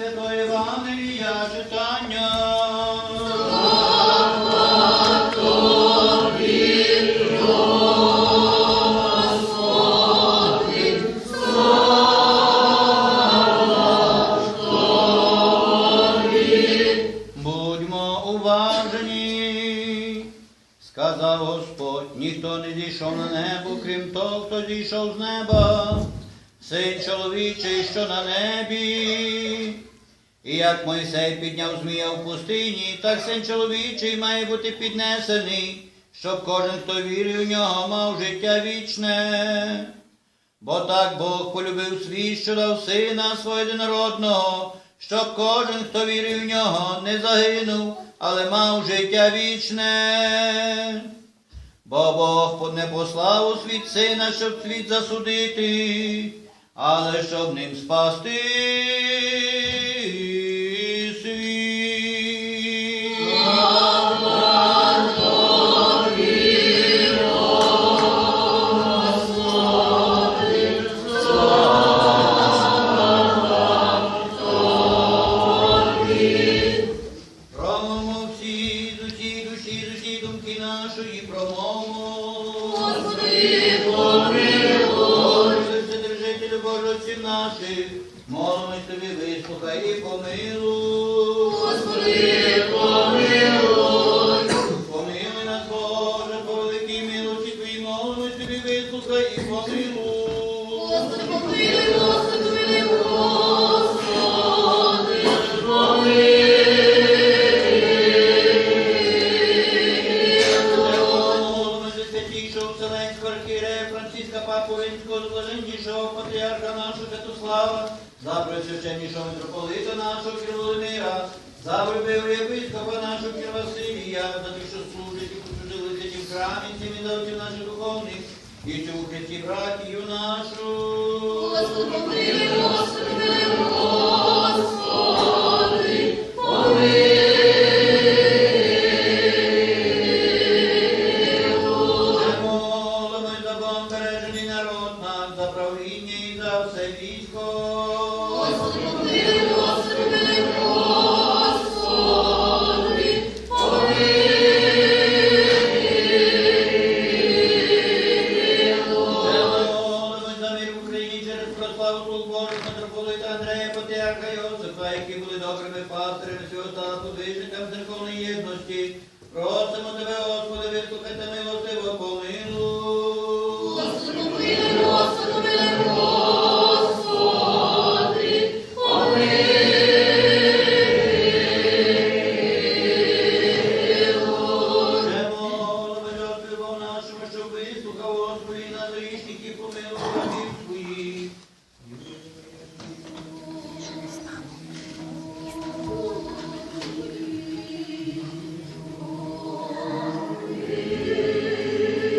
Святої Євангелія читання. Будьмо уважні, сказав Господь, ніхто не зійшов на небо, крім того, хто зійшов з неба, син чоловічий, що на небі. І як Мойсей підняв змія в пустині, так син чоловічий має бути піднесений, щоб кожен, хто вірив в нього, мав життя вічне. Бо так Бог полюбив світ, що дав сина свого єдинородного, щоб кожен, хто вірив в нього, не загинув, але мав життя вічне. Бо Бог не послав у світ сина, щоб світ засудити, але щоб ним спасти Господи, помилуй. Вседержителю Божості наших, молимось тобі, вислухай і помилуй. Господи. Помилуй Архієрея Франциска Папу Римського, блаженнішого патріарха нашого Святослава, за пресвященнішого митрополита нашого Кір Володимира, за вибив єпископа нашого Кір Василія, за тих, що служить і послужили ті в храмі, цим і за наших духовних, і цю у Христі братію нашу. Господи, правління і за все військо. Господи, помилуй, Господи, помилуй, Господи, Молимось за мир в Україні через прославу слуг Божих митрополита Андрея, Патріарха Йосифа, які були добрими пастирями свого та церковної єдності. Просимо тебе, Господи, вислухайте милостиво,